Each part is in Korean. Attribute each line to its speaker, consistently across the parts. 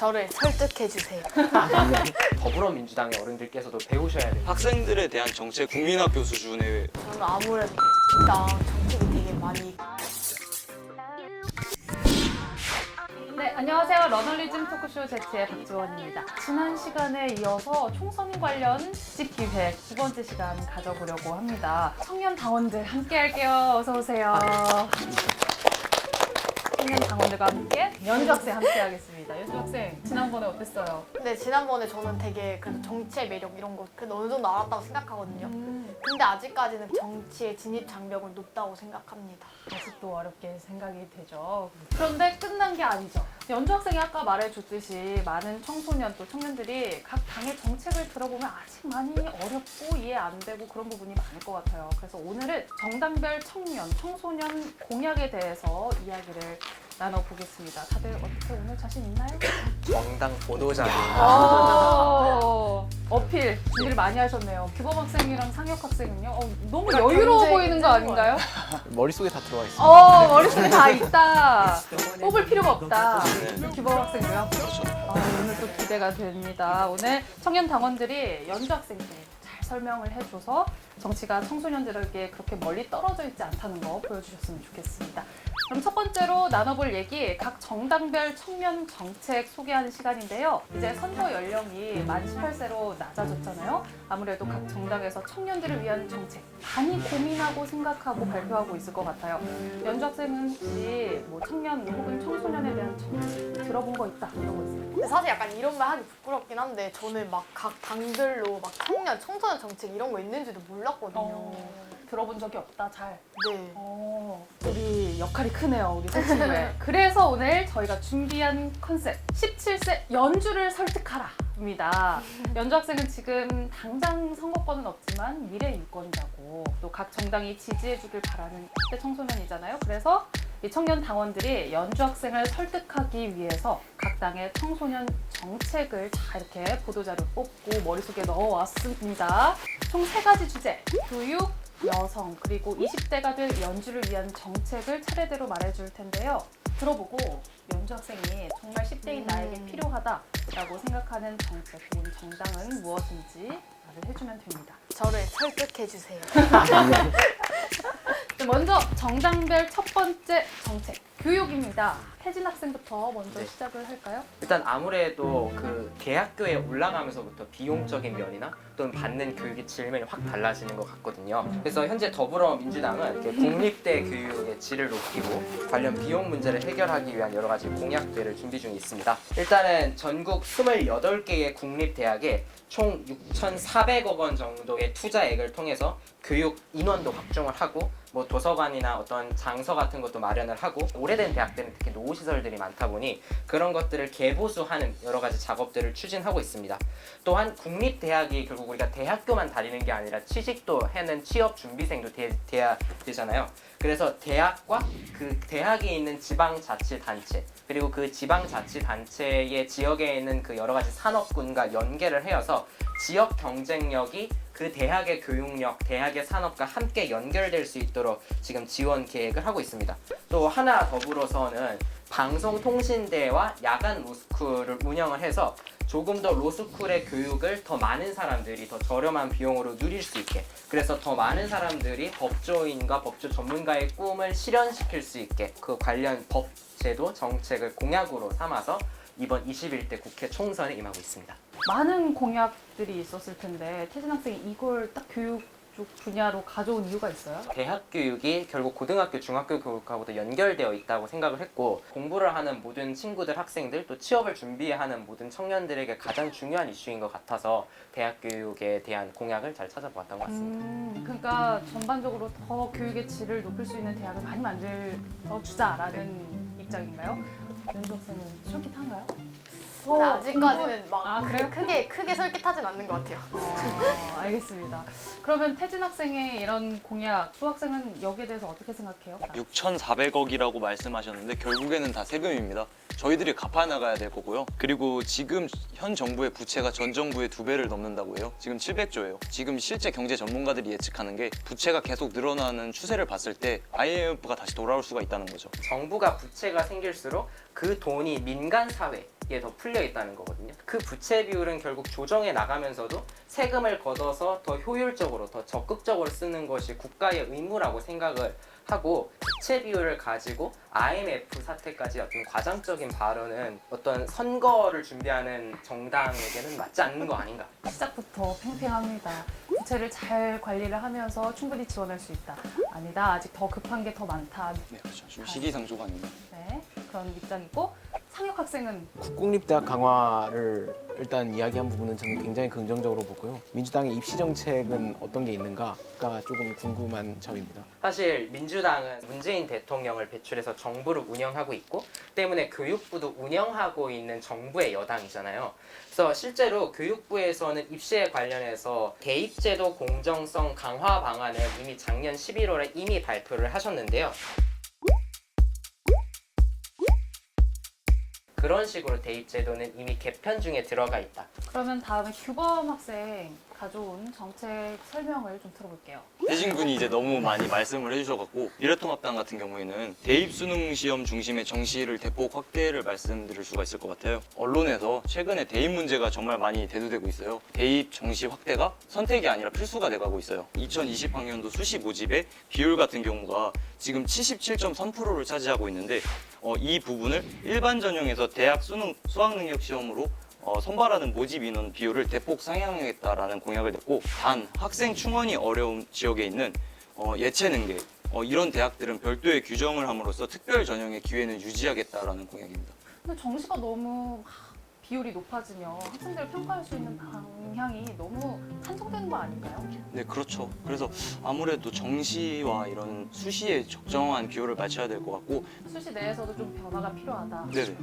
Speaker 1: 저를 설득해 주세요.
Speaker 2: 더불어민주당의 어른들께서도 배우셔야 돼요.
Speaker 3: 학생들에 대한 정책 국민학교 수준의
Speaker 1: 저는 아무래도 당 정책이 되게 많이
Speaker 4: 네, 안녕하세요. 러널리즘 토크쇼 제치의 박지원입니다. 지난 시간에 이어서 총선 관련 특집 기획 두 번째 시간 가져보려고 합니다. 청년 당원들 함께 할게요. 어서 오세요. 청년 당원들과 함께 연주 학생 함께 하겠습니다. 연주 학생 지난번에 어땠어요?
Speaker 1: 근데 지난번에 저는 되게 그래도 정치의 매력 이런 거 그래도 어느 정도 알았다고 생각하거든요. 근데 아직까지는 정치의 진입 장벽은 높다고 생각합니다.
Speaker 4: 아직도 어렵게 생각이 되죠. 그런데 끝난 게 아니죠. 연주 학생이 아까 말해줬듯이 많은 청소년 또 청년들이 각 당의 정책을 들어보면 아직 많이 어렵고 이해 안 되고 그런 부분이 많을 것 같아요. 그래서 오늘은 정당별 청년, 청소년 공약에 대해서 이야기를 나눠보겠습니다. 다들 어떻게 오늘 자신 있나요?
Speaker 2: 정당 보도자료.
Speaker 4: 어, 어필 준비를 많이 하셨네요. 규범 학생이랑 상혁 학생은요? 어, 너무 여유로워
Speaker 1: 경쟁,
Speaker 4: 보이는 거 아닌가요?
Speaker 2: 머릿속에 다 들어가 있어요.
Speaker 4: 어, 머릿속에 다 있다. 뽑을 필요가 없다.
Speaker 3: 네.
Speaker 4: 규범 학생도요?
Speaker 3: 그렇죠.
Speaker 4: 아, 오늘 또 기대가 됩니다. 오늘 청년 당원들이 연주 학생들 잘 설명을 해줘서 정치가 청소년들에게 그렇게 멀리 떨어져 있지 않다는 거 보여주셨으면 좋겠습니다. 그럼 첫 번째로 나눠볼 얘기 각 정당별 청년 정책 소개하는 시간인데요. 이제 선거 연령이 만 18세로 낮아졌잖아요. 아무래도 각 정당에서 청년들을 위한 정책 많이 고민하고 생각하고 발표하고 있을 것 같아요. 연주 학생은 혹시 뭐 청년 혹은 청소년에 대한 정책 들어본 거 있다 이런 거 있어요?
Speaker 1: 근데 사실 약간 이런 말 하기 부끄럽긴 한데 저는 막 각 당들로 막 청년, 청소년 정책 이런 거 있는지도 몰랐거든요.
Speaker 4: 어, 들어본 적이 없다 잘.
Speaker 1: 네.
Speaker 4: 어, 우리 역할이 크네요 우리 새 친구의. 그래서 오늘 저희가 준비한 컨셉 17세 연주를 설득하라 입니다. 연주 학생은 지금 당장 선거권은 없지만 미래 유권자고 또 각 정당이 지지해주길 바라는 10대 청소년이잖아요. 그래서 이 청년 당원들이 연주 학생을 설득하기 위해서 각 당의 청소년 정책을 다 이렇게 보도자료 뽑고 머릿속에 넣어왔습니다. 총 세 가지 주제: 교육, 여성 그리고 20대가 될 연주를 위한 정책을 차례대로 말해줄 텐데요. 들어보고 연주 학생이 정말 10대인 나에게
Speaker 1: 음.
Speaker 4: 필요하다라고 생각하는 정책 혹은 정당은 무엇인지 말을 해주면 됩니다.
Speaker 1: 저를 설득해 주세요.
Speaker 4: 네, 먼저 정당별 첫 번째 정책 교육입니다. 태진 학생부터 먼저
Speaker 2: 네.
Speaker 4: 시작을 할까요?
Speaker 2: 일단 아무래도 그 대학교에 올라가면서부터 비용적인 면이나 또는 받는 교육의 질면이 확 달라지는 것 같거든요. 그래서 현재 더불어민주당은 이렇게 국립대 교육의 질을 높이고 관련 비용 문제를 해결하기 위한 여러 가지 공약들을 준비 중에 있습니다. 일단은 전국 28개의 국립대학에 총 6,400억 원 정도의 투자액을 통해서 교육 인원도 확충을 하고 뭐 도서관이나 어떤 장서 같은 것도 마련을 하고 오래된 대학들은 특히 노후 시설들이 많다 보니 그런 것들을 개보수하는 여러 가지 작업들을 추진하고 있습니다. 또한 국립 대학이 결국 우리가 대학교만 다니는 게 아니라 취직도 해는 취업 준비생도 돼, 돼야 되잖아요. 그래서 대학과 그 대학에 있는 지방 자치 단체 그리고 그 지방자치단체의 지역에 있는 그 여러 가지 산업군과 연계를 해서 지역 경쟁력이 그 대학의 교육력, 대학의 산업과 함께 연결될 수 있도록 지금 지원 계획을 하고 있습니다. 또 하나 더불어서는 방송통신대와 야간 로스쿨을 운영을 해서 조금 더 로스쿨의 교육을 더 많은 사람들이 더 저렴한 비용으로 누릴 수 있게 그래서 더 많은 사람들이 법조인과 법조 전문가의 꿈을 실현시킬 수 있게 그 관련 법 제도 정책을 공약으로 삼아서 이번 21대 국회 총선에 임하고 있습니다.
Speaker 4: 많은 공약들이 있었을 텐데 태진 학생이 이걸 딱 교육 쪽 분야로 가져온 이유가 있어요?
Speaker 2: 대학 교육이 결국 고등학교, 중학교 교육하고도 연결되어 있다고 생각을 했고 공부를 하는 모든 친구들, 학생들 또 취업을 준비하는 모든 청년들에게 가장 중요한 이슈인 것 같아서 대학 교육에 대한 공약을 잘 찾아보았던 것 같습니다.
Speaker 4: 음, 그러니까 전반적으로 더 교육의 질을 높일 수 있는 대학을 많이 만들어 주자라는 입장인가요? 연주 학생은 솔깃한가요?
Speaker 1: 근데 아직까지는 막
Speaker 4: 아, 그래요?
Speaker 1: 크게 크게 설득하진 않는 것 같아요.
Speaker 4: 어, 알겠습니다. 그러면 태진 학생의 이런 공약, 수 학생은 여기에 대해서 어떻게 생각해요?
Speaker 3: 6,400억이라고 말씀하셨는데 결국에는 다 세금입니다. 저희들이 갚아 나가야 될 거고요. 그리고 지금 현 정부의 부채가 전 정부의 두 배를 넘는다고 해요. 지금 700조예요. 지금 실제 경제 전문가들이 예측하는 게 부채가 계속 늘어나는 추세를 봤을 때 IMF가 다시 돌아올 수가 있다는 거죠.
Speaker 2: 정부가 부채가 생길수록 그 돈이 민간 사회 더 풀려 있다는 거거든요. 그 부채 비율은 결국 조정해 나가면서도 세금을 걷어서 더 효율적으로, 더 적극적으로 쓰는 것이 국가의 의무라고 생각을 하고 부채 비율을 가지고 IMF 사태까지 어떤 과장적인 발언은 어떤 선거를 준비하는 정당에게는 맞지 않는 거 아닌가.
Speaker 4: 시작부터 팽팽합니다. 부채를 잘 관리를 하면서 충분히 지원할 수 있다. 아니다. 아직 더 급한 게 더 많다.
Speaker 3: 네, 그렇죠. 좀 시기상조가 아닌가.
Speaker 4: 네, 그런 입장이고 상혁 학생은
Speaker 5: 국공립대학 강화를 일단 이야기한 부분은 저는 굉장히 긍정적으로 보고요. 민주당의 입시 정책은 어떤 게 있는가가 조금 궁금한 점입니다.
Speaker 2: 사실 민주당은 문재인 대통령을 배출해서 정부를 운영하고 있고 때문에 교육부도 운영하고 있는 정부의 여당이잖아요. 그래서 실제로 교육부에서는 입시에 관련해서 대입제도 공정성 강화 방안을 이미 작년 11월에 이미 발표를 하셨는데요. 그런 식으로 대입 제도는 이미 개편 중에 들어가 있다.
Speaker 4: 그러면 다음에 규범 학생 가져온 정책 설명을 좀 들어볼게요.
Speaker 3: 혜진 군이 이제 너무 많이 말씀을 해주셔갖고 미래통합당 같은 경우에는 대입 수능 시험 중심의 정시를 대폭 확대를 말씀드릴 수가 있을 것 같아요. 언론에서 최근에 대입 문제가 정말 많이 대두되고 있어요. 대입 정시 확대가 선택이 아니라 필수가 돼가고 있어요. 2020학년도 수시 모집의 비율 같은 경우가 지금 77.3%를 차지하고 있는데 어, 이 부분을 일반 전형에서 대학 수능 수학 능력 시험으로 어, 선발하는 모집 인원 비율을 대폭 상향하겠다라는 공약을 냈고 단 학생 충원이 어려운 지역에 있는 어, 예체능계 어, 이런 대학들은 별도의 규정을 함으로써 특별 전형의 기회는 유지하겠다라는 공약입니다.
Speaker 4: 근데 정시가 너무 하, 비율이 높아지면 학생들을 평가할 수 있는 방향이 너무 한정되는 거 아닌가요?
Speaker 3: 네, 그렇죠. 그래서 아무래도 정시와 이런 수시에 적정한 비율을 맞춰야 될 것 같고,
Speaker 4: 수시 내에서도 좀 변화가 필요하다.
Speaker 3: 네네.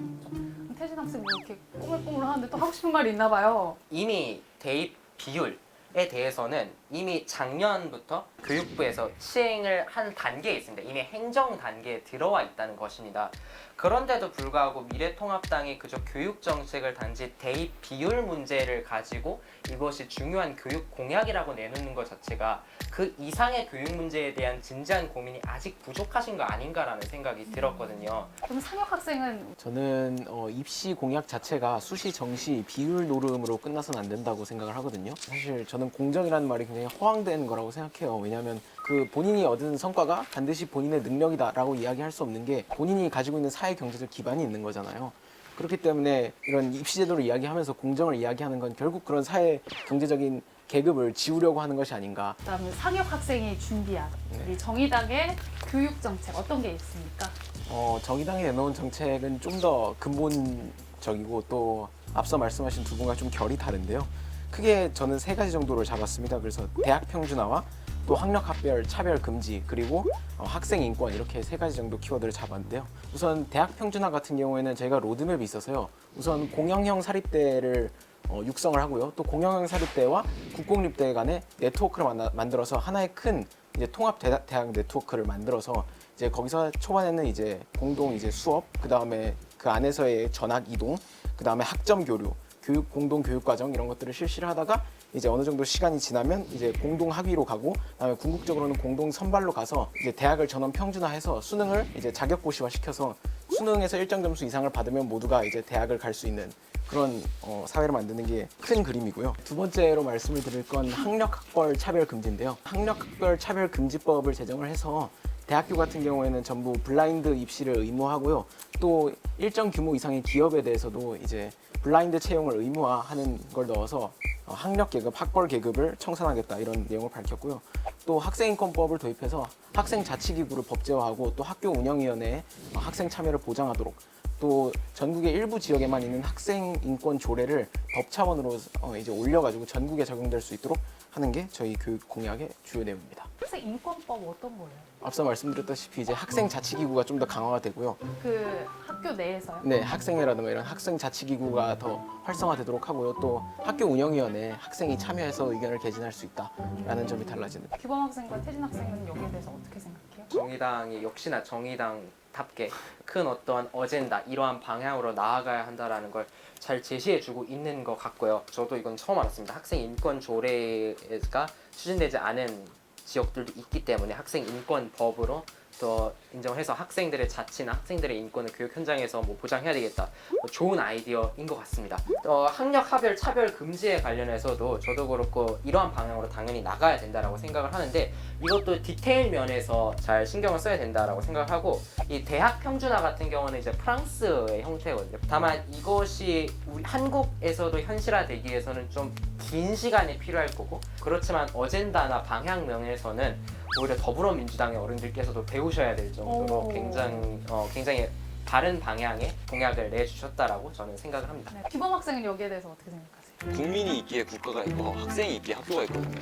Speaker 4: 학생 뭐 이렇게 꼬물꼬물 하는데 또 하고 싶은 말이 있나 봐요.
Speaker 2: 이미 대입 비율에 대해서는 이미 작년부터 교육부에서 시행을 한 단계에 있습니다. 이미 행정 단계에 들어와 있다는 것입니다. 그런데도 불구하고 미래통합당이 그저 교육 정책을 단지 대입 비율 문제를 가지고 이것이 중요한 교육 공약이라고 내놓는 것 자체가 그 이상의 교육 문제에 대한 진지한 고민이 아직 부족하신 거 아닌가라는 생각이 들었거든요.
Speaker 4: 그럼 상혁 학생은
Speaker 5: 저는 어, 입시 공약 자체가 수시 정시 비율 노름으로 끝나서는 안 된다고 생각을 하거든요. 사실 저는 공정이라는 말이 굉장히 허황된 거라고 생각해요. 왜냐하면 그 본인이 얻은 성과가 반드시 본인의 능력이다라고 이야기할 수 없는 게 본인이 가지고 있는 사회 경제적 기반이 있는 거잖아요. 그렇기 때문에 이런 입시 제도를 이야기하면서 공정을 이야기하는 건 결국 그런 사회 경제적인 계급을 지우려고 하는 것이 아닌가.
Speaker 4: 그다음에 상혁 학생이 준비한
Speaker 5: 네.
Speaker 4: 우리 정의당의 교육 정책 어떤 게 있습니까?
Speaker 5: 어, 정의당이 내놓은 정책은 좀 더 근본적이고 또 앞서 말씀하신 두 분과 좀 결이 다른데요. 크게 저는 세 가지 정도를 잡았습니다. 그래서 대학 평준화와 또 학력 학별 차별 금지 그리고 어, 학생 인권 이렇게 세 가지 정도 키워드를 잡았는데요. 우선 대학 평준화 같은 경우에는 저희가 로드맵이 있어서요. 우선 공영형 사립대를 어, 육성을 하고요. 또 공영형 사립대와 국공립대 간의 네트워크를 만들어서 하나의 큰 이제 통합 대학 네트워크를 만들어서 이제 거기서 초반에는 이제 공동 이제 수업, 그 다음에 그 안에서의 전학 이동, 그 다음에 학점 교류, 교육 공동 교육 과정 이런 것들을 실시를 하다가 이제 어느 정도 시간이 지나면 이제 공동 학위로 가고 그다음에 궁극적으로는 공동 선발로 가서 이제 대학을 전원 평준화해서 수능을 이제 자격 고시화 시켜서 수능에서 일정 점수 이상을 받으면 모두가 이제 대학을 갈 수 있는 그런 어, 사회를 만드는 게 큰 그림이고요. 두 번째로 말씀을 드릴 건 학력 학벌 차별 금지인데요. 학력 학벌 차별 금지법을 제정을 해서 대학교 같은 경우에는 전부 블라인드 입시를 의무화하고요. 또 일정 규모 이상의 기업에 대해서도 이제 블라인드 채용을 의무화하는 걸 넣어서 어, 학력 계급, 학벌 계급을 청산하겠다 이런 내용을 밝혔고요. 또 학생인권법을 도입해서 학생 자치기구를 법제화하고 또 학교 운영위원회에 어, 학생 참여를 보장하도록 또 전국의 일부 지역에만 있는 학생 인권 조례를 법 차원으로 어, 이제 올려가지고 전국에 적용될 수 있도록 하는 게 저희 교육 공약의 주요 내용입니다.
Speaker 4: 학생 인권법 어떤 거예요?
Speaker 5: 앞서 말씀드렸다시피 이제 학생 자치기구가 좀 더 강화가 되고요.
Speaker 4: 그 학교 내에서요?
Speaker 5: 네, 학생회라든가 이런 학생 자치기구가 더 활성화되도록 하고요. 또 학교 운영위원회 학생이 참여해서 의견을 개진할 수 있다라는 점이 달라지는.
Speaker 4: 규범 학생과 태진 학생은 여기에 대해서 어떻게 생각해요?
Speaker 2: 정의당이 역시나 정의당답게 큰 어떤 어젠다 이러한 방향으로 나아가야 한다라는 걸 잘 제시해주고 있는 것 같고요. 저도 이건 처음 알았습니다. 학생 인권 조례가 추진되지 않은 지역들도 있기 때문에 학생 인권 법으로 더 인정해서 학생들의 자치나 학생들의 인권을 교육 현장에서 뭐 보장해야 되겠다. 뭐 좋은 아이디어인 것 같습니다. 어, 학력 하별 차별 금지에 관련해서도 저도 그렇고 이러한 방향으로 당연히 나가야 된다라고 생각을 하는데 이것도 디테일 면에서 잘 신경을 써야 된다라고 생각하고 이 대학 평준화 같은 경우는 이제 프랑스의 형태거든요. 다만 이것이 우리 한국에서도 현실화되기 위해서는 좀 긴 시간이 필요할 거고 그렇지만 어젠다나 방향명에서는 오히려 더불어민주당의 어른들께서도 배우셔야 될 정도로
Speaker 4: 오.
Speaker 2: 굉장히 어, 굉장히 바른 방향의 공약을 내주셨다라고 저는 생각을 합니다.
Speaker 4: 네, 기범 학생은 여기에 대해서 어떻게 생각하세요?
Speaker 3: 국민이 있기에 국가가 있고 학생이 있기에 학교가 있거든요.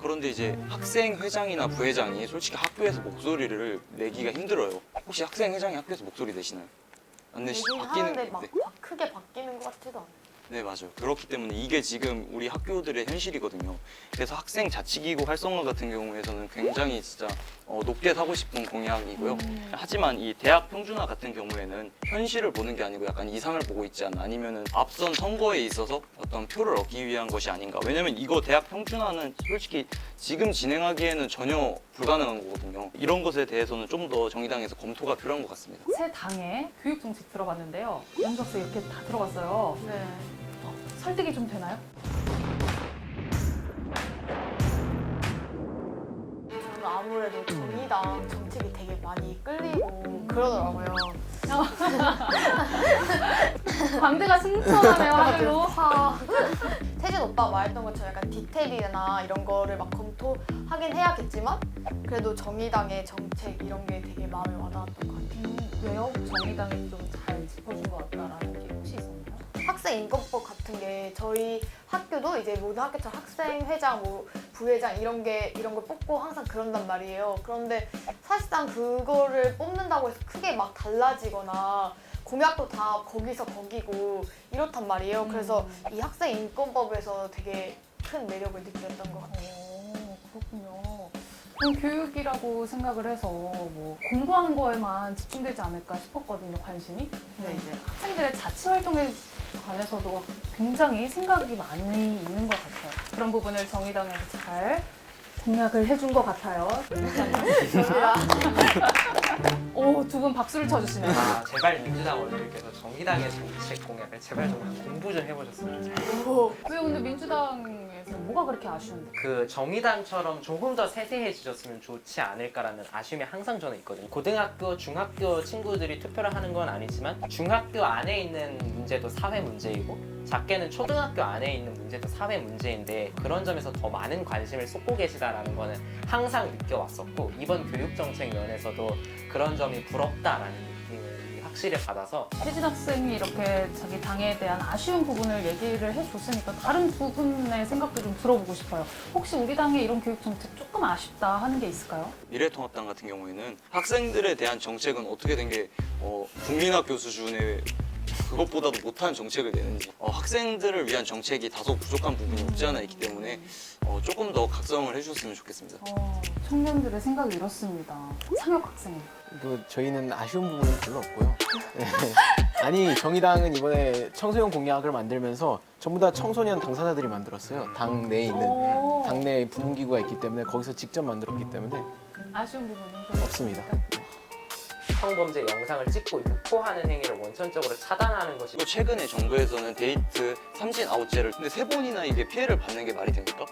Speaker 3: 그런데 이제 학생 회장이나 부회장이 솔직히 학교에서 목소리를 내기가 힘들어요. 혹시 학생 회장이 학교에서 목소리 내시나요? 안 내시 바뀌는
Speaker 1: 막
Speaker 3: 네.
Speaker 1: 바- 크게 바뀌는 것 같지도 않아요.
Speaker 3: 네 맞아요. 그렇기 때문에 이게 지금 우리 학교들의 현실이거든요. 그래서 학생 자치기구 활성화 같은 경우에서는 굉장히 진짜 어, 높게 사고 싶은 공약이고요. 하지만 이 대학 평준화 같은 경우에는 현실을 보는 게 아니고 약간 이상을 보고 있지 않나 아니면은 앞선 선거에 있어서 어떤 표를 얻기 위한 것이 아닌가. 왜냐면 이거 대학 평준화는 솔직히 지금 진행하기에는 전혀 불가능한 거거든요. 이런 것에 대해서는 좀 더 정의당에서 검토가 필요한 것 같습니다.
Speaker 4: 새 당의 교육 정책 들어봤는데요. 학생 이렇게 다 들어봤어요.
Speaker 1: 네.
Speaker 4: 어, 설득이 좀 되나요?
Speaker 1: 저는 아무래도 정의당 정책이 되게 많이 끌리고 그러더라고요.
Speaker 4: 광대가 승천하네요 하늘로.
Speaker 1: 화. 태진 오빠 말했던 것처럼 약간 디테일이나 이런 거를 막 검토하긴 해야겠지만 그래도 정의당의 정책 이런 게 되게 마음에 와닿았던 것 같아요.
Speaker 4: 음, 왜요? 정의당이 좀 잘 짚어준 것 같다라는 게 혹시 있었나요?
Speaker 1: 학생 인권법 같은 게 저희 학교도 이제 모든 학교처럼 학생 회장, 뭐 부회장 이런 게 이런 걸 뽑고 항상 그런단 말이에요. 그런데 사실상 그거를 뽑는다고 해서 크게 막 달라지거나 공약도 다 거기서 거기고 이렇단 말이에요. 그래서 이 학생 인권법에서 되게 큰 매력을 느꼈던 것 같아요.
Speaker 4: 오, 그렇군요. 그럼 교육이라고 생각을 해서 뭐 공부하는 거에만 집중되지 않을까 싶었거든요, 관심이. 근데 이제 학생들의 자치 활동에 관해서도 굉장히 생각이 많이 있는 것 같아요. 그런 부분을 정의당에서 잘 공약을 해준 것 같아요. 오, 두 분 박수를 쳐주시네요.
Speaker 2: 아 제발 민주당 어른들께서 정의당의 정책 공약을 제발 좀 공부 좀 해보셨으면 좋겠어요.
Speaker 1: 오.
Speaker 4: 왜 근데 민주당에서 뭐가 그렇게 아쉬운데?
Speaker 2: 그 정의당처럼 조금 더 세대해지셨으면 좋지 않을까라는 아쉬움이 항상 저는 있거든요. 고등학교, 중학교 친구들이 투표를 하는 건 아니지만 중학교 안에 있는 문제도 사회 문제이고 작게는 초등학교 안에 있는 문제도 사회 문제인데 그런 점에서 더 많은 관심을 쏟고 계시다라는 거는 항상 느껴왔었고 이번 교육 정책 면에서도 그런 점이 부럽다라는 확실히 받아서
Speaker 4: 혜진 학생이 이렇게 자기 당에 대한 아쉬운 부분을 얘기를 해줬으니까 다른 두 분의 생각도 좀 들어보고 싶어요. 혹시 우리 당의 이런 교육 정책 조금 아쉽다 하는 게 있을까요?
Speaker 3: 미래통합당 같은 경우에는 학생들에 대한 정책은 어떻게 된게 어, 국민학교 수준의 그것보다도 못한 정책을 내는지 어, 학생들을 위한 정책이 다소 부족한 부분이 없지 않아 있기 때문에 어, 조금 더 각성을 해주셨으면 좋겠습니다.
Speaker 4: 어, 청년들의 생각이 이렇습니다. 상혁 학생.
Speaker 5: 뭐 저희는 아쉬운 부분은 별로 없고요. 네. 아니 정의당은 이번에 청소년 공약을 만들면서 전부 다 청소년 당사자들이 만들었어요. 당 내에 있는
Speaker 4: 오,
Speaker 5: 당내 부문기구가 있기 때문에 거기서 직접 만들었기 때문에
Speaker 4: 아쉬운 부분은 별로
Speaker 5: 없습니다.
Speaker 2: 성범죄 영상을 찍고 유포하는 행위를 원천적으로 차단하는 것이
Speaker 3: 그리고 최근에 정부에서는 데이트 삼진 아웃제를 근데 세 번이나 이게 피해를 받는 게 말이 됩니까?